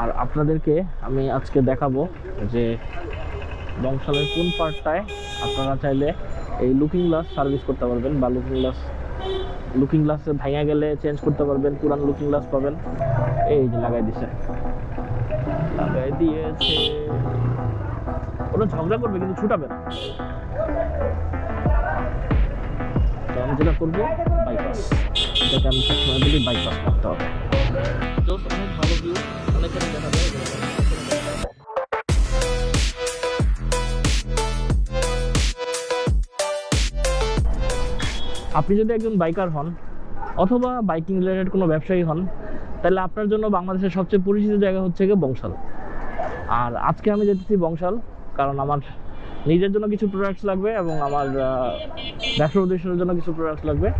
আর আপনাদেরকে আমি আজকে দেখাবো যে বংশালের কোন পার্টটায় আপনারা চাইলে এই লুকিং গ্লাস সার্ভিস করতে পারবেন বা লুকিং গ্লাস লুকিং গ্লাসে ভাঙা গেলে চেঞ্জ করতে পারবেন, পুরান লুকিং গ্লাস পাবেন। এই যে লাগাই দিছে। লাগাই দিয়েছে। ওরা ঝগড়া করবে, কিন্তু ছুটাবে না। আমি যেটা করব বাইপাস এটাকে আমি সবসময় বলি বাইপাস করতে হবে। অনেক ভালো ভিউ অনেক দেখা যায়। আপনি যদি একজন বাইকার হন অথবা বাইকিং রিলেটেড কোনো ব্যবসায়ী হন তাহলে আপনার জন্য বাংলাদেশের সবচেয়ে পরিচিত জায়গা হচ্ছে গিয়ে বংশাল। আর আজকে আমি যেতেছি বংশাল কারণ আমার নিজের জন্য কিছু প্রোডাক্টস লাগবে এবং আমার ব্যবসা উদ্দেশ্যের জন্য কিছু প্রোডাক্টস লাগবে।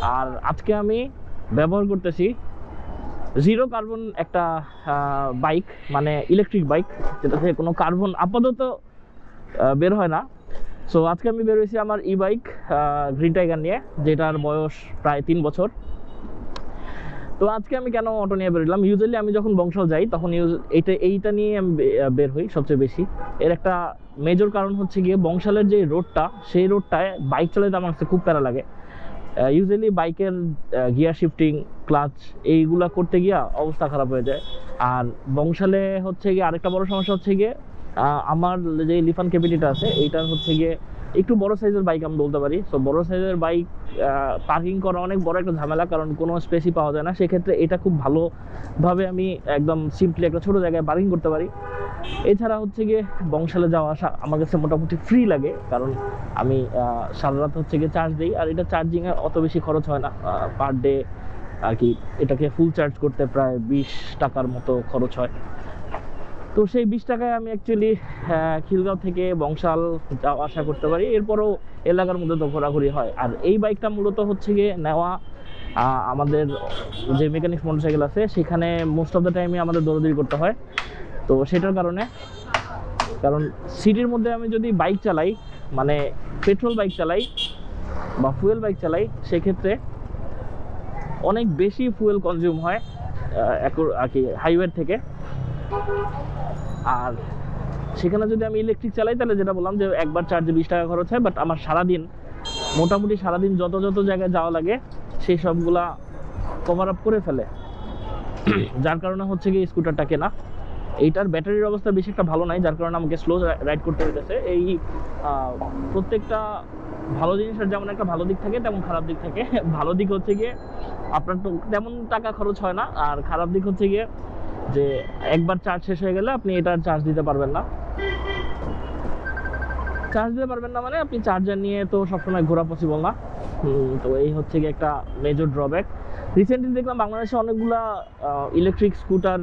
আর আজকে আমি ব্যবহার করতেছি জিরো কার্বন একটা বাইক মানে ইলেকট্রিক বাইক যেটাতে কোনো কার্বন আপাতত বের হয় না। সো আজকে আমি বের হয়েছি আমার ই বাইক গ্রিন টাইগার নিয়ে, যেটার বয়স প্রায় তিন বছর। তো আজকে আমি কেন অটো নিয়ে বেরোলাম? ইউজুয়ালি আমি যখন বংশাল যাই, তখন ইউজ- এইটা এইটা নিয়ে আমি বের হই সবচেয়ে বেশি। এর একটা মেজর কারণ হচ্ছে গিয়ে বংশালের যে রোডটা, সেই রোডটায় বাইক চালাতে আমার কাছে খুব প্যারা লাগে। ইউজুয়ালি বাইকের গিয়ার শিফটিং ক্লাচ এইগুলা করতে গিয়া অবস্থা খারাপ হয়ে যায়। আর বংশালে হচ্ছে গিয়ে আরেকটা বড় সমস্যা হচ্ছে গিয়ে আমার যে লিফান ক্যাপিটিটা আছে, এইটার হচ্ছে গিয়ে একটু বড় সাইজের বাইক আমি বলতে পারি। সো বড় সাইজের বাইক পার্কিং করা অনেক বড় একটা ঝামেলা, কারণ কোনো স্পেসই পাওয়া যায় না। সেক্ষেত্রে এটা খুব ভালোভাবে আমি একদম সিম্পলি একটা ছোট জায়গায় পার্কিং করতে পারি। এছাড়া হচ্ছে গিয়ে বংশালে যাওয়া আসা আমার কাছে মোটামুটি ফ্রি লাগে, কারণ আমি সারা রাত হচ্ছে গিয়ে চার্জ দিই, আর এটা চার্জিংয়ে অত বেশি খরচ হয় না। পার ডে আর কি এটাকে ফুল চার্জ করতে প্রায় বিশ টাকার মতো খরচ হয়। তো সেই বিশ টাকায় আমি অ্যাকচুয়ালি খিলগাঁও থেকে বংশাল যাওয়া আসা করতে পারি। এরপরও এলাকার মধ্যে তো ঘোরাঘুরি হয়। আর এই বাইকটা মূলত হচ্ছে গিয়ে নেওয়া আমাদের যে মেকানিক্স মোটরসাইকেল আছে, সেখানে মোস্ট অফ দ্য টাইমে আমাদের দৌড়দৌড়ি করতে হয়। তো সেটার কারণে, কারণ সিটির মধ্যে আমি যদি বাইক চালাই মানে পেট্রোল বাইক চালাই বা ফুয়েল বাইক চালাই, সেক্ষেত্রে অনেক বেশি ফুয়েল কনজিউম হয় আর কি হাইওয়ে থেকে। আর সেখানে যদি আমি ইলেকট্রিক চালাই, তাহলে যেটা বললাম যে একবার চার্জে বিশ টাকা খরচ হয় বাট আমার সারাদিন, মোটামুটি সারাদিন যত যত জায়গায় যাওয়া লাগে সেই সবগুলা কভার আপ করে ফেলে। যার কারণে হচ্ছে কি স্কুটারটা কেনা। এইটার ব্যাটারির অবস্থা বেশি একটা ভালো নাই, যার কারণে আমাকে স্লো রাইড করতে হইতেছে। এই প্রত্যেকটা ভালো জিনিসের যেমন একটা ভালো দিক থাকে, তেমন খারাপ দিক থাকে। ভালো দিক হচ্ছে গিয়ে, আপনার তো তেমন টাকা খরচ হয় না, আর খারাপ দিক হচ্ছে গিয়ে যে একবার চার্জ শেষ হয়ে গেলে আপনি এটার চার্জ দিতে পারবেন না। চার্জ দিতে পারবেন না মানে আপনি চার্জার নিয়ে তো সবসময় ঘোরা পসিবল না। তো এই হচ্ছে গিয়ে একটা মেজর ড্রব্যাক রিসেন্টলি দেখলাম বাংলাদেশে অনেকগুলা ইলেকট্রিক স্কুটার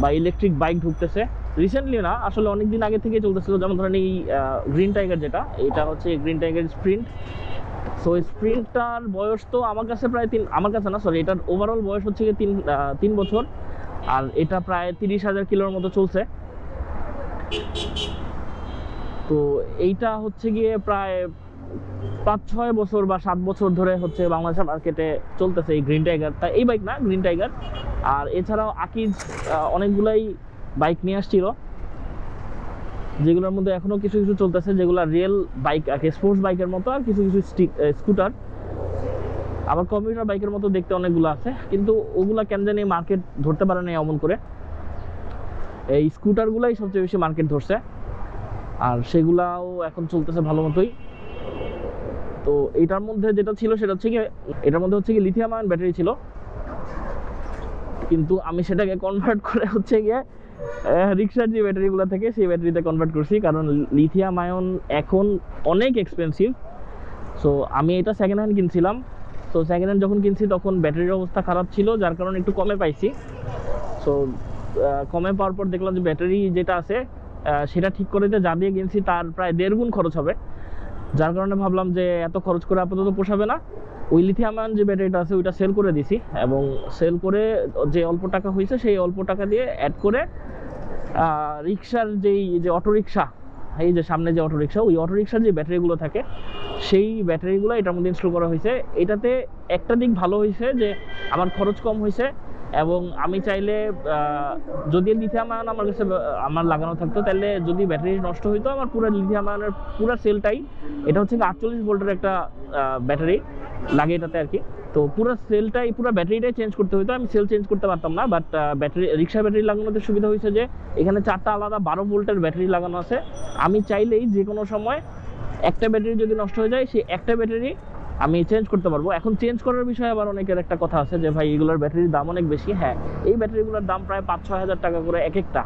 বা ইলেকট্রিক বাইক ঢুকতেছে। রিসেন্টলি না, আসলে অনেক দিন আগে থেকে চলতেছিল, যেমন ধরেন এই গ্রিন টাইগার যেটা, এটা হচ্ছে গ্রিন টাইগার স্প্রিন্ট সো স্প্রিন্টটার বয়স তো আমার কাছে প্রায় তিন, আমার কাছে না সরি এটার ওভারঅল বয়স হচ্ছে গিয়ে তিন তিন বছর। আর এটা প্রায় তিরিশ হাজার কিলোর মতো চলছে। তো, এইটা হচ্ছে গিয়ে প্রায় পাঁচ, ছয় বছর বা সাত বছর ধরে হচ্ছে বাংলাদেশের মার্কেটে চলতেছে এই গ্রিন টাইগারটা এই বাইক না গ্রিন টাইগার আর এছাড়াও আকিজ অনেকগুলাই বাইক নিয়ে আসছিল, যেগুলোর মধ্যে এখনও কিছু কিছু চলতেছে, যেগুলো রিয়েল বাইক আর কি স্পোর্টস বাইকের মতো, আর কিছু কিছু স্কুটার আবার কম্পিউটার বাইকের মতো দেখতে অনেকগুলো আছে, কিন্তু ওগুলা কেন জানি মার্কেট ধরতে পারে না অমন করে। এই স্কুটারগুলাই সবচেয়ে বেশি মার্কেট ধরছে, আর সেগুলাও এখন চলতেছে ভালো মতোই। তো এটার মধ্যে যেটা ছিল সেটা হচ্ছে এটার মধ্যে হচ্ছে কি লিথিয়াম আয়ন ব্যাটারি ছিল। কিন্তু আমি সেটাকে কনভার্ট করে হচ্ছে গিয়ে রিক্সার যে ব্যাটারিগুলো থেকে, সেই ব্যাটারিতে কনভার্ট করছি। কারণ লিথিয়াম আয়ন এখন অনেক এক্সপেন্সিভ সো আমি এটা সেকেন্ড হ্যান্ড কিনছিলাম। তো সেকেন্ড হ্যান্ড যখন কিনছি, তখন ব্যাটারির অবস্থা খারাপ ছিল, যার কারণে একটু কমে পাইছি। সো কমে পাওয়ার পর দেখলাম যে ব্যাটারি যেটা আছে সেটা ঠিক করে দিতে যা দিয়ে কিনছি, তার প্রায় দেড় গুণ খরচ হবে। যার কারণে ভাবলাম যে এত খরচ করে আপাতত পোষাবে না। ওই লিথিয়াম আয়ন যে ব্যাটারিটা আছে, ওইটা সেল করে দিছি এবং সেল করে যে অল্প টাকা হয়েছে, সেই অল্প টাকা দিয়ে অ্যাড করে রিক্সার যেই, যে অটো রিক্সা এই যে সামনে যে অটো রিক্সা ওই অটো রিক্সার যে ব্যাটারিগুলো থাকে, সেই ব্যাটারিগুলো এটার মধ্যে ইনস্টল করা হয়েছে। এটাতে একটা দিক ভালো হয়েছে যে, আমার খরচ কম হয়েছে এবং আমি চাইলে যদি লিথিয়াম আয়ন আমার কাছে, আমার লাগানো থাকতো, তাহলে যদি ব্যাটারি নষ্ট হইতো, আমার পুরো লিথিয়াম আয়নের পুরো সেলটাই, এটা হচ্ছে আটচল্লিশ ভোল্টের একটা ব্যাটারি লাগে এটাতে আর কি। তো পুরো সেলটাই, পুরো ব্যাটারিটাই চেঞ্জ করতে হতো আমি সেল চেঞ্জ করতে পারতাম না বাট ব্যাটারি, রিক্সা ব্যাটারি লাগানোতে সুবিধা হয়েছে যে, এখানে চারটা আলাদা বারো ভোল্টের ব্যাটারি লাগানো আছে। আমি চাইলেই যে কোনো সময় একটা ব্যাটারি যদি নষ্ট হয়ে যায়, সেই একটা ব্যাটারি আমি চেঞ্জ করতে পারব। এখন চেঞ্জ করার বিষয়ে আবার অনেকের একটা কথা আছে যে, ভাই, এগুলোর ব্যাটারির দাম অনেক বেশি। হ্যাঁ এই ব্যাটারিগুলোর দাম প্রায় পাঁচ ছয় হাজার টাকা করে এক একটা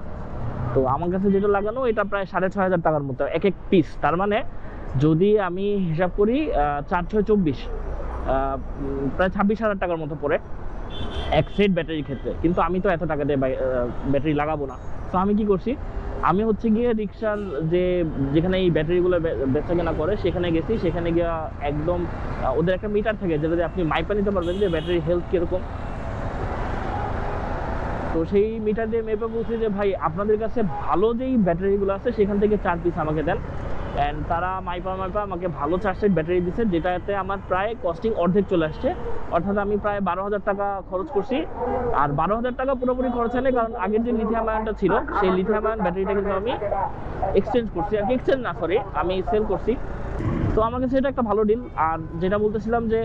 তো আমার কাছে যেটা লাগানো, এটা প্রায় সাড়ে ছয় হাজার টাকার মতো এক এক পিস তার মানে যদি আমি হিসাব করি চার ছয় চব্বিশ প্রায় ছাব্বিশ হাজার টাকার মতো পড়ে এক সেট ব্যাটারির ক্ষেত্রে। কিন্তু আমি তো এত টাকা দিয়ে ব্যাটারি লাগাবো না। তো আমি কি করছি আমি হচ্ছে গিয়ে রিক্সার যে, যেখানে এই ব্যাটারিগুলো বেচা কেনা করে, সেখানে গেছি। সেখানে গিয়ে একদম ওদের একটা মিটার থাকে যেটাতে আপনি মাইপা নিতে পারবেন যে ব্যাটারি হেলথ কীরকম। তো সেই মিটার দিয়ে মেপে বলছি যে, ভাই, আপনাদের কাছে ভালো যেই ব্যাটারিগুলো আছে, সেখান থেকে চার পিস আমাকে দেন। অ্যান্ড তারা মাইপা মাইপা আমাকে ভালো চার্জের ব্যাটারি দিচ্ছে যেটাতে আমার প্রায় কস্টিং অর্ধেক চলে আসছে। অর্থাৎ আমি প্রায় বারো হাজার টাকা খরচ করছি। আর বারো হাজার টাকা পুরোপুরি খরচ হয়নি, কারণ আগের যে লিথিয়াম আয়নটা ছিল, সেই লিথিয়াম আয়ন ব্যাটারিটা কিন্তু আমি এক্সচেঞ্জ করছি। আর কি এক্সচেঞ্জ না সরি আমি সেল করছি। তো আমার কাছে এটা একটা ভালো ডিল আর যেটা বলতেছিলাম যে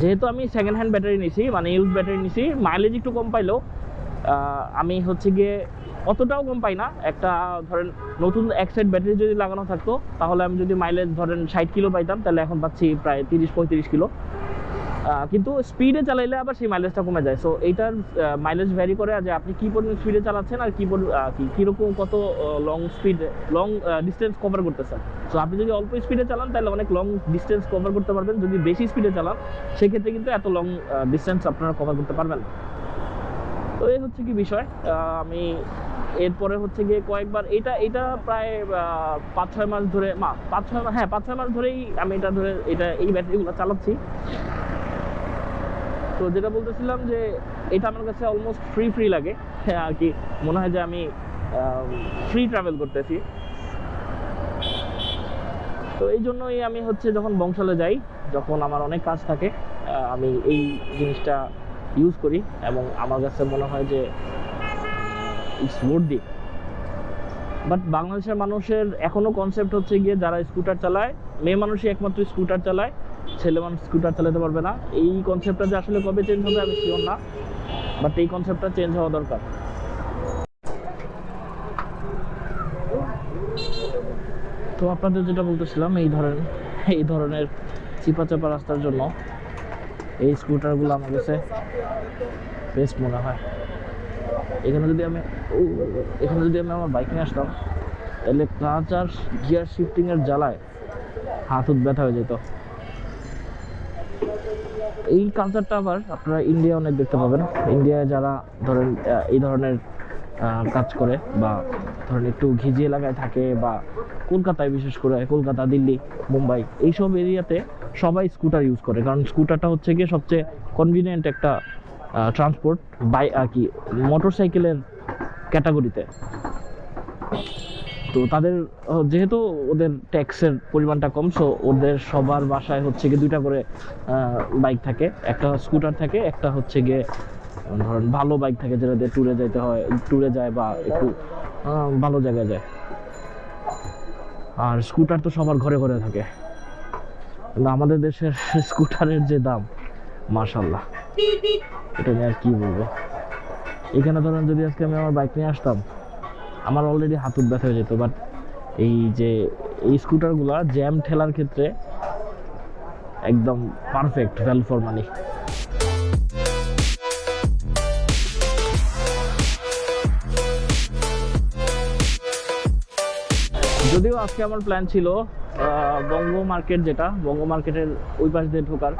যেহেতু আমি সেকেন্ড হ্যান্ড ব্যাটারি নিছি মানে ইউজ ব্যাটারি নিছি মাইলেজ একটু কম পাইলেও আমি হচ্ছে গিয়ে অতটাও কম পাই না। একটা, ধরেন, নতুন এক সাইড ব্যাটারি যদি লাগানো থাকতো, তাহলে আমি যদি মাইলেজ ধরেন, ষাট কিলো পাইতাম, তাহলে এখন পাচ্ছি প্রায় তিরিশ, পঁয়ত্রিশ কিলো। কিন্তু স্পিডে চালাইলে আবার সেই মাইলেজটা কমে যায়। সো এইটার মাইলেজ ভ্যারি করে যে আপনি কি পরিমাণ স্পিডে চালাচ্ছেন আর কি কি, কীরকম কত long speed long distance cover করতেছেন। সো আপনি যদি অল্প স্পিডে চালান, তাহলে অনেক লং ডিস্টেন্স কভার করতে পারবেন। যদি বেশি স্পিডে চালান, সেক্ষেত্রে কিন্তু এত লং ডিস্টেন্স আপনারা কভার করতে পারবেন তো এই হচ্ছে কি বিষয়। আমি এরপরে হচ্ছে গিয়ে কয়েকবার এটা এটা প্রায় পাঁচ ছয় মাস ধরে, মা পাঁচ ছয় মাস হ্যাঁ পাঁচ ছয় মাস ধরেই আমি এটা ধরে এটা, এই ব্যাটারিগুলো চালাচ্ছি। তো যেটা বলতেছিলাম যে এটা আমার কাছে অলমোস্ট ফ্রি ফ্রি লাগে। হ্যাঁ আর কি, মনে হয় যে আমি ফ্রি ট্রাভেল করতেছি। তো এই জন্যই আমি হচ্ছে যখন বংশালে যাই, যখন আমার অনেক কাজ থাকে আমি এই জিনিসটা ইউজ করি এবং আমার কাছে মনে হয় যে ইটস দি বাট বাংলাদেশের মানুষের এখনও কনসেপ্ট হচ্ছে গিয়ে যারা স্কুটার চালায়, মেয়ে মানুষই একমাত্র স্কুটার চালায়, ছেলে মানুষ স্কুটার চালাতে পারবে না। এই কনসেপ্টটা যে আসলে কবে চেঞ্জ হবে আমি শিওর না বাট এই কনসেপ্টটা চেঞ্জ হওয়া দরকার। তো আপনাদের যেটা বলতেছিলাম, এই ধরনের এই ধরনের চিপা চাপা রাস্তার জন্য এই স্কুটারগুলো আমার কাছে বেস্ট মনে হয়। এখানে যদি আমি এখানে যদি আমি আমার বাইক নিয়ে আসতাম, তাহলে ক্লাচ আর গিয়ার শিফটিংয়ের জ্বালায় হাত হুত ব্যথা হয়ে যেত। এই কালচারটা আবার আপনারা ইন্ডিয়া অনেক দেখতে পাবেন। ইন্ডিয়ায় যারা ধরেন এই ধরনের কাজ করে বা ধরেন একটু ঘিজি এলাকায় থাকে বা কলকাতায় বিশেষ করে, কলকাতা, দিল্লি, মুম্বাই, এইসব এরিয়াতে সবাই স্কুটার ইউজ করে। কারণ স্কুটারটা হচ্ছে গিয়ে সবচেয়ে কনভিনিয়েন্ট একটা ট্রান্সপোর্ট বাই কি মোটর সাইকেলের ক্যাটাগরিতে তো তাদের যেহেতু ওদের ট্যাক্সের পরিমাণটা কম সো ওদের সবার বাসায় হচ্ছে গিয়ে দুইটা করে বাইক থাকে। একটা স্কুটার থাকে, একটা হচ্ছে গিয়ে ধরেন ভালো বাইক থাকে যেটা দিয়ে ট্যুরে যেতে হয় ট্যুরে যায় বা একটু ভালো জায়গায় যায়। আর স্কুটার তো সবার ঘরে ঘরে থাকে। আমাদের দেশের স্কুটারের যে দাম মাশাল্লাহ এটা নিয়ে আর কি বলব? এখানে ধরেন যদি আজকে আমি আমার বাইক নিয়ে আসতাম, আমার অলরেডি হাতুর ব্যথা হয়ে যেত বাট এই যে, এই স্কুটারগুলো জ্যাম ঠেলার ক্ষেত্রে একদম পারফেক্ট ভ্যালু ফর মানি যদিও আজকে আমার প্ল্যান ছিল বঙ্গ মার্কেট যেটা, বঙ্গ মার্কেটের ওই পাশ দিয়ে ঢোকার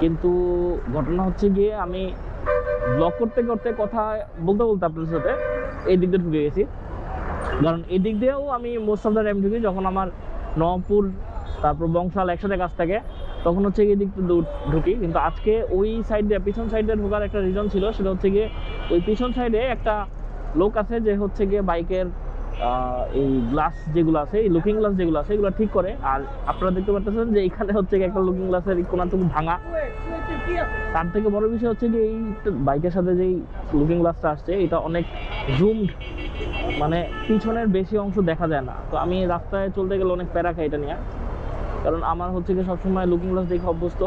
কিন্তু ঘটনা হচ্ছে গিয়ে আমি ব্লগ করতে করতে কথা বলতে বলতে আপনাদের সাথে এই দিক দিয়ে ঢুকে গেছি। কারণ এই দিক দিয়েও আমি মোস্ট অফ দ্য টাইম ঢুকি যখন আমার নবপুর, তারপর বংশাল একসাথে কাজ থাকে, তখন হচ্ছে গিয়ে দিক ঢুকি। কিন্তু আজকে ওই সাইড দিয়ে, পিছন সাইড দিয়ে ঢোকার একটা রিজন ছিল, সেটা হচ্ছে গিয়ে ওই পিছন সাইডে একটা লোক আছে যে হচ্ছে গিয়ে বাইকের এই গ্লাস যেগুলো আছে, এই লুকিং গ্লাস যেগুলো আছে, এগুলো ঠিক করে। আর আপনারা দেখতে পারতেছেন যে এখানে হচ্ছে একটা লুকিং গ্লাসের কোনাটুকু ভাঙা। তার থেকে বড় বিষয় হচ্ছে যে এই বাইকের সাথে যেই লুকিং গ্লাসটা আসছে, এটা অনেক জুমড মানে পিছনের বেশি অংশ দেখা যায় না। তো আমি রাস্তায় চলতে গেলে অনেক প্যারা খাই এটা নিয়ে। কারণ আমার হচ্ছে কি সবসময় লুকিং গ্লাস দেখে অভ্যস্ত।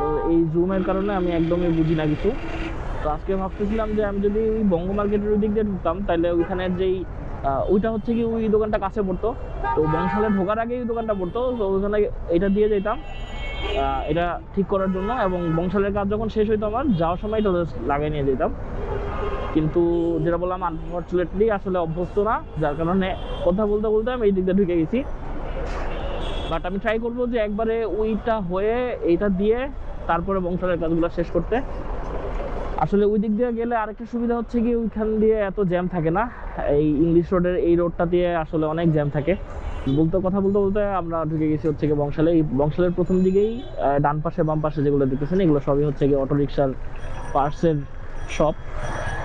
তো এই জুমের কারণে আমি একদমই বুঝি না কিছু। তো আজকে ভাবতেছিলাম যে আমি যদি ওই বঙ্গ মার্কেটের ওই দিক দিয়ে ঢুকতাম, তাহলে ওইখানের যেই ওইটা হচ্ছে কি ওই দোকানটা কাছে পড়তো। তো বংশালে ঢোকার আগেই ওই দোকানটা পড়তো। তো ওইখানে এটা দিয়ে যেতাম এটা ঠিক করার জন্য এবং বংশালের কাজ যখন শেষ হইতো আমার, যাওয়ার সময় এটা লাগিয়ে নিয়ে যেতাম কিন্তু যেটা বললাম আনফর্চুনেটলি আসলে অভ্যস্ত না। যার কারণে কথা বলতে বলতে আমি এই দিক দিয়ে ঢুকে গেছি। বাট আমি ট্রাই করব যে একবারে ওইটা হয়ে, এইটা দিয়ে তারপরে বংশালের কাজগুলো শেষ করতে। আসলে ওই দিক দিয়ে গেলে আরেকটা সুবিধা হচ্ছে কি ওইখান দিয়ে এত জ্যাম থাকে না। এই ইংলিশ রোডের এই রোডটা দিয়ে আসলে অনেক জ্যাম থাকে। বলতে কথা বলতে বলতে আমরা ঢুকে গেছি হচ্ছে গিয়ে বংশালে। এই বংশালের প্রথম দিকেই ডান পাশে, বাম পাশে যেগুলো দেখতেছেন, এগুলো সবই হচ্ছে গিয়ে অটো রিক্সার পার্টসের শপ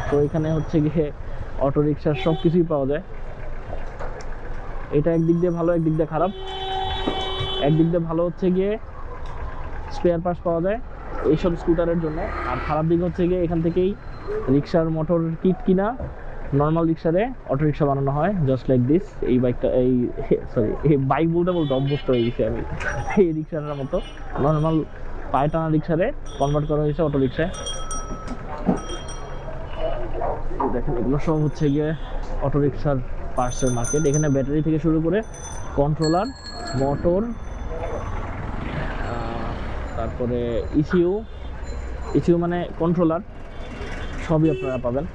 তো এখানে হচ্ছে গিয়ে অটো রিক্সার সব কিছুই পাওয়া যায়। এটা একদিক দিয়ে ভালো, একদিক দিয়ে খারাপ। একদিক দিয়ে ভালো হচ্ছে গিয়ে স্পেয়ার পার্টস পাওয়া যায়। এইসব স্কুটারের জন্য। আর খারাপ দিক হচ্ছে গিয়ে এখান থেকেই রিক্সার মোটর কিট কিনা নর্মাল রিক্সারে অটো রিক্সা বানানো হয় জাস্ট লাইক দিস এই বাইকটা এই সরি এই বাইক বলতে বলতে অভ্যস্ত হয়ে গেছি আমি। এই রিক্সাটার মতো নর্মাল পায়ে টানা রিক্সারে কনভার্ট করা হয়েছে অটো রিক্সায় দেখেন, এগুলো সব হচ্ছে গিয়ে অটো রিক্সার পার্টসের মার্কেট এখানে ব্যাটারি থেকে শুরু করে কন্ট্রোলার মোটর তারপরে ইসিউ ইসিউ মানে কন্ট্রোলার সবই আপনারা পাবেন।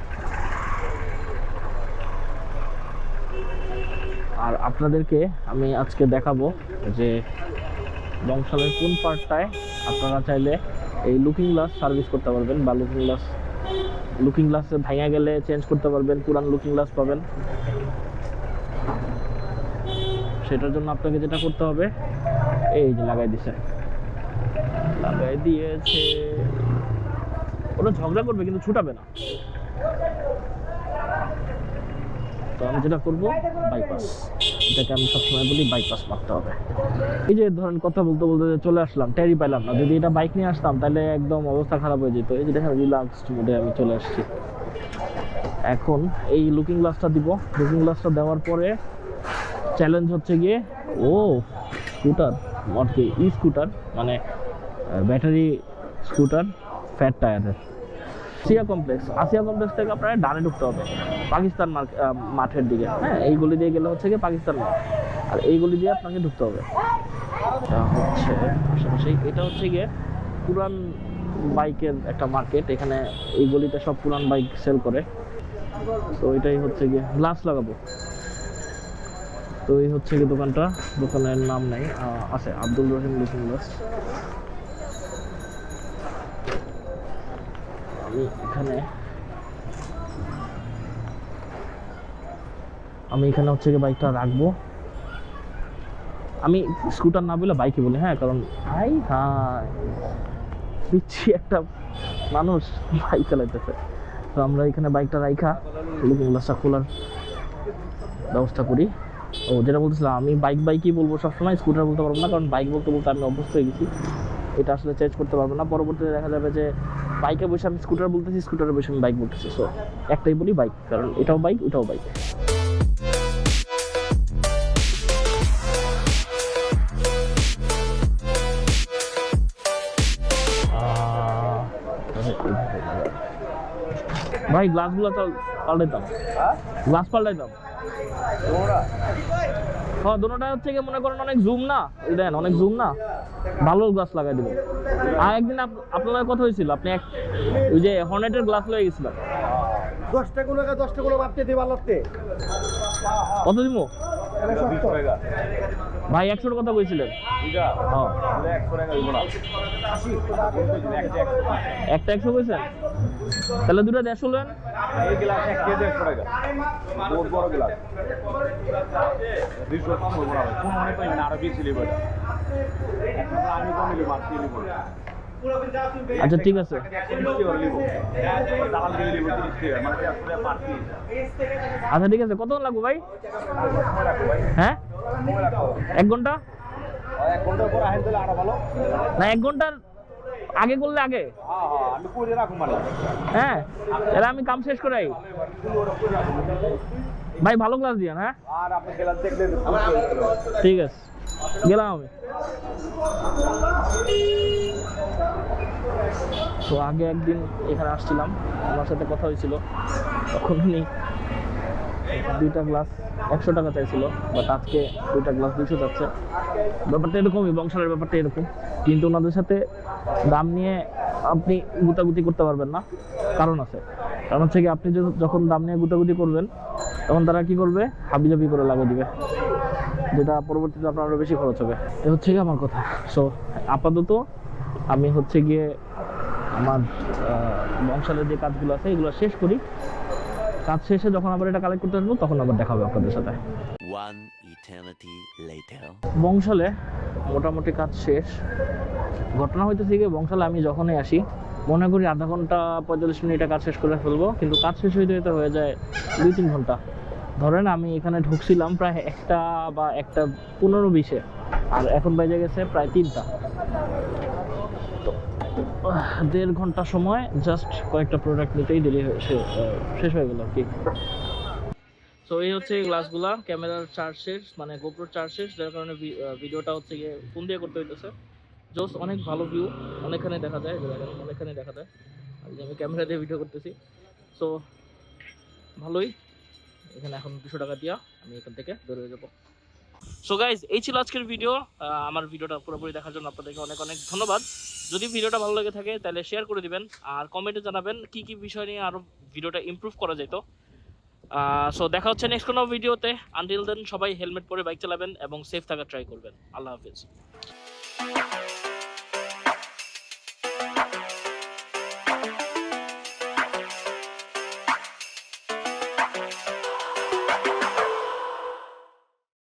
আর আপনাদেরকে আমি আজকে দেখাবো যে বংশালের কোন পার্টটায় আপনারা চাইলে এই লুকিং গ্লাস সার্ভিস করতে পারবেন বা লুকিং গ্লাস লুকিং গ্লাস ভাঙা গেলে চেঞ্জ করতে পারবেন, পুরান লুকিং গ্লাস পাবেন। সেটার জন্য আপনাকে যেটা করতে হবে, এই যে লাগাই দিছে। লাগাই দিয়েছে। ওরা ঝগড়া করবে, কিন্তু ছুটাবে না। তো আমি যেটা করব বাইপাস এটাকে আমি সবসময় বলি বাইপাস মারতে হবে। এই যে ধরেন কথা বলতে বলতে চলে আসলাম ট্যারি পাইলাম না। যদি এটা বাইক নিয়ে আসতাম, তাহলে একদম অবস্থা খারাপ হয়ে যেত। এই যে দেখেন রিল্যাক্সড মোডে আমি চলে আসছি। এখন এই লুকিং গ্লাসটা দিব। লুকিং গ্লাসটা দেওয়ার পরে চ্যালেঞ্জ হচ্ছে গিয়ে, ও স্কুটার কি ই স্কুটার মানে ব্যাটারি স্কুটার ফ্যাট টায়ারের আসিয়া কমপ্লেক্স আসিয়া কমপ্লেক্স থেকে আপনারা ডানে ঢুকতে হবে। পাকিস্তান মাঠের দিকে। হ্যাঁ এই গলি দিয়ে গেলে হচ্ছে গিয়ে পাকিস্তান মাঠ। আর এই গলি দিয়ে আপনাকে ঢুকতে হবে। হচ্ছে আশেপাশে এটা হচ্ছে গিয়ে পুরান বাইকের একটা মার্কেট। এখানে এই গলিতে সব পুরান বাইক সেল করে। তো এটাই হচ্ছে গিয়ে গ্লাস লাগাবো। তো এই হচ্ছে গিয়ে দোকানটা। দোকানের নাম নেই আছে, আব্দুল রহিম লুকিং গ্লাস আমি এখানে আমি এখানে হচ্ছে গিয়ে বাইকটা রাখব। আমি স্কুটার না বলে বাইকে বলি হ্যাঁ কারণ ভাই হ্যাঁ পিচ্ছি একটা মানুষ বাইক চালাইতেছে। তো আমরা এখানে বাইকটা রাইখা লুকিং গ্লাসটা খোলার ব্যবস্থা করি। ও যেটা বলতেছিলাম আমি বাইক বাইকই বলব সবসময় স্কুটার বলতে পারব না কারণ বাইক বলতে বলতে আমি অভ্যস্ত হয়ে গেছি। এটা আসলে চেঞ্জ করতে পারব না। পরবর্তীতে দেখা যাবে যে বাইকে বসে আমি স্কুটার বলতেছি স্কুটারে বসে আমি বাইক বলতেছি। সো একটাই বলি বাইক কারণ এটাও বাইক ওটাও বাইক ভাই গ্লাসগুলো তো পাল্টাইতাম। গ্লাস পাল্টাইতাম। হ্যাঁ দুটোটা গিয়ে মনে করেন অনেক জুম না? দেন অনেক জুম না? ভালো গ্লাস লাগাই দিবেন। আর একদিন আপ- আপনার কথা হয়েছিল আপনি এক ওই যে হর্নেটের গ্লাস লয়ে গেছিলেন। দশটা গুলো দশটা গুলো ভাবতে দিবা লাগতে। কত দিব ভাই একশোর কথা বলছিলেন হ্যাঁ। একটা একশো কইছেন? তাহলে দুটো দেড়শো নেন আচ্ছা ঠিক আছে। আচ্ছা ঠিক আছে। কত লাগবে ভাই? হ্যাঁ? এক ঘণ্টা? না, এক ঘণ্টার আগে করলে আগে। হ্যাঁ তাহলে আমি কাম শেষ করাই। ভাই, ভালো ক্লাস দিয়ে হ্যাঁ? ঠিক আছে। গেলাম আমি। তো আগে একদিন এখানে আসছিলাম, আমার সাথে কথা হয়েছিল। তখন উনি দুইটা গ্লাস একশো টাকা চাইছিল বাট আজকে দুইটা গ্লাস দুশো যাচ্ছে। ব্যাপারটা এরকমই বংশালের ব্যাপারটা এরকম। কিন্তু ওনাদের সাথে দাম নিয়ে আপনি গুতাগুতি করতে পারবেন না, কারণ আছে। কারণ হচ্ছে কি, আপনি যখন- দাম নিয়ে গুতাগুতি করবেন, তখন তারা কি করবে? হাবিজাবি করে লাগিয়ে দিবে, যেটা পরবর্তীতে আপনার আরও বেশি খরচ হবে। এ হচ্ছে গিয়ে আমার কথা। সো আপাতত আমি হচ্ছে গিয়ে আমার বংশালের যে কাজগুলো আছে এগুলো শেষ করি। কাজ শেষে যখন আবার এটা কালেক্ট করতে আসব তখন আবার দেখা হবে আপনাদের সাথে। বংশালে মোটামুটি কাজ শেষ। ঘটনা হইতেছে গিয়ে বংশালে আমি যখনই আসি মনে করি আধা ঘণ্টা পঁয়তাল্লিশ মিনিটে কাজ শেষ করে ফেলব কিন্তু কাজ শেষ হইতে হইতে হয়ে যায় দুই তিন ঘণ্টা। ধরেন আমি এখানে ঢুকছিলাম প্রায় একটা বা একটা পনেরো বিশে আর এখন বেজে গেছে প্রায় তিনটা। দেড় ঘণ্টা সময় জাস্ট কয়েকটা প্রোডাক্ট নিতেই আহ, শেষ হয়ে গেল আর কি। সো এই হচ্ছে গ্লাসগুলা ক্যামেরার চার্জ শেষ মানে গোপ্রোর চার্জ শেষ যার কারণে ভিডিওটা হচ্ছে গিয়ে ফোন দিয়ে করতে হইতেছে। জোস অনেক ভালো ভিউ অনেকখানে দেখা যায় অনেকখানে দেখা যায়। আমি ক্যামেরা দিয়ে ভিডিও করতেছি। সো ভালোই। এখানে এখন দুশো টাকা দিয়া আমি এখান থেকে বের হয়ে যাব। সো গাইজ এই ছিল আজকের ভিডিও আমার ভিডিওটা পুরোপুরি দেখার জন্য আপনাদেরকে অনেক অনেক ধন্যবাদ। যদি ভিডিওটা ভালো লেগে থাকে, তাহলে শেয়ার করে দিবেন আর কমেন্টে জানাবেন কি কি বিষয় নিয়ে আরও ভিডিওটা ইম্প্রুভ করা যেত। সো দেখা হচ্ছে নেক্সট কোনো ভিডিওতে আনটিল দেন সবাই হেলমেট পরে বাইক চালাবেন এবং সেফ থাকার ট্রাই করবেন। আল্লাহ হাফিজ।